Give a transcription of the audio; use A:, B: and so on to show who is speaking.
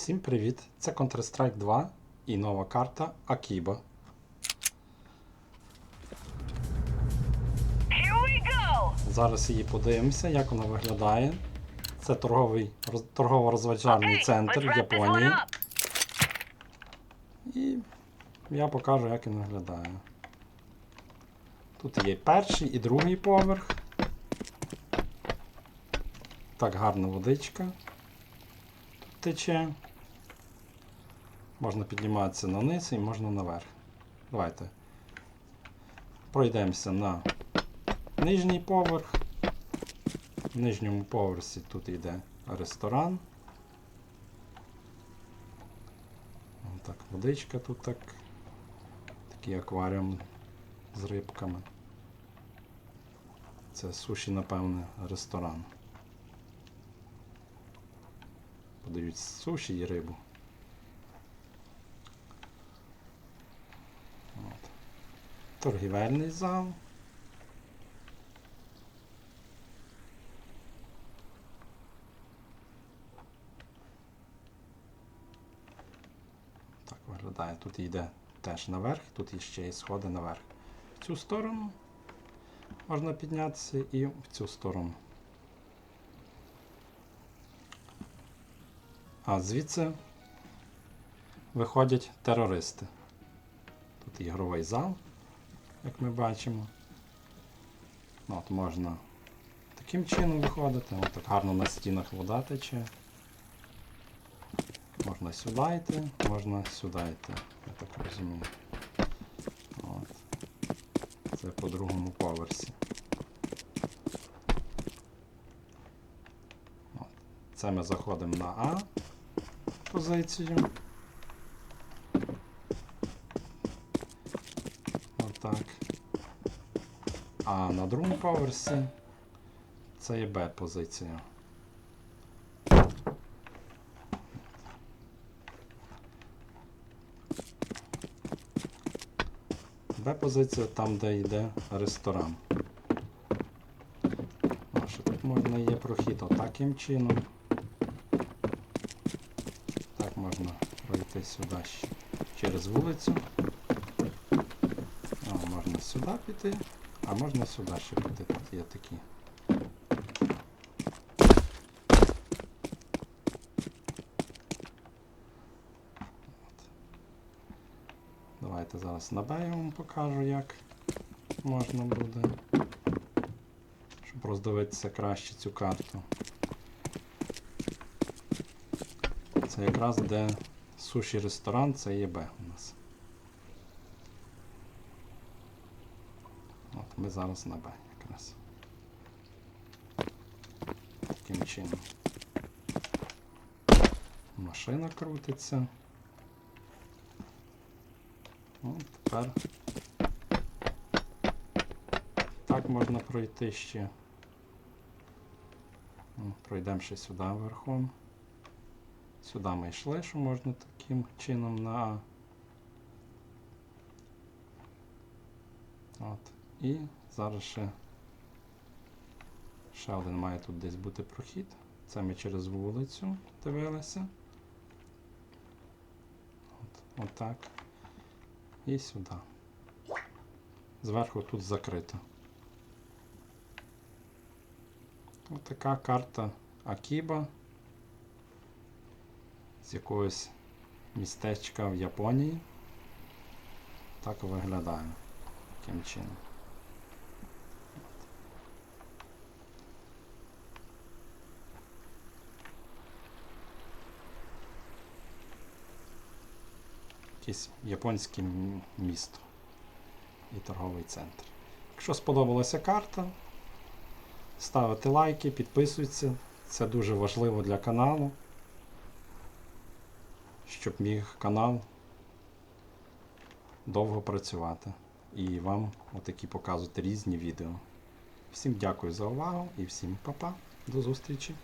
A: Всім привіт! Це Counter-Strike 2 і нова карта Akiba.
B: Here we go!
A: Зараз її подивимося, як вона виглядає. Це торговий, роз- торгово-розважальний
B: Okay,
A: центр
B: one
A: Японії. І я покажу, як він виглядає. Тут є перший і другий поверх. Так, гарна водичка. Тут тече. Можна підніматися на низ і можна наверх. Давайте. Пройдемося на нижній поверх. В нижньому поверсі тут йде ресторан. Вон Так, водичка тут так. Такий акваріум з рибками. Це суші, напевне, ресторан. Подають суші і рибу. Торгівельний зал. Так виглядає. Тут йде теж наверх, тут іще є сходи наверх. В цю сторону можна піднятися і в цю сторону. А звідси виходять терористи. Тут ігровий зал, як ми бачимо. Ну, От можна таким чином виходити. От так гарно на стінах вода тече. Можна сюди йти, можна сюди йти, я так розумію. От. Це по другому поверсі. От. Це ми заходимо на А позицію. Отак. А на другому поверсі це є Б позиція. Б позиція там, де йде ресторан. А що тут можна є прохід отаким чином. Так можна пройти сюди через вулицю. Сюди піти, а можна сюди ще піти. Тут є такі. Давайте зараз на Б я вам покажу, як можна буде. Щоб роздивитися краще цю карту. Це якраз де суші ресторан, це є Б у нас. От ми зараз на Б якраз. Таким чином. Машина крутиться. От тепер так можна пройти ще. Ну, Пройдемо ще сюди верхом. Сюди ми йшли, що можна таким чином на. От. І зараз ще, ще один має тут десь бути прохід. Це ми через вулицю дивилися. От, отак. І сюди. Зверху тут закрито. Ось така карта Акіба з якогось містечка в Японії. Так виглядає. Таким чином. Якесь японське місто і торговий центр. Якщо сподобалася карта, ставите лайки, підписуйтесь. Це дуже важливо для каналу, щоб міг канал довго працювати і вам отакі показувати різні відео. Всім дякую за увагу і всім па-па. До зустрічі!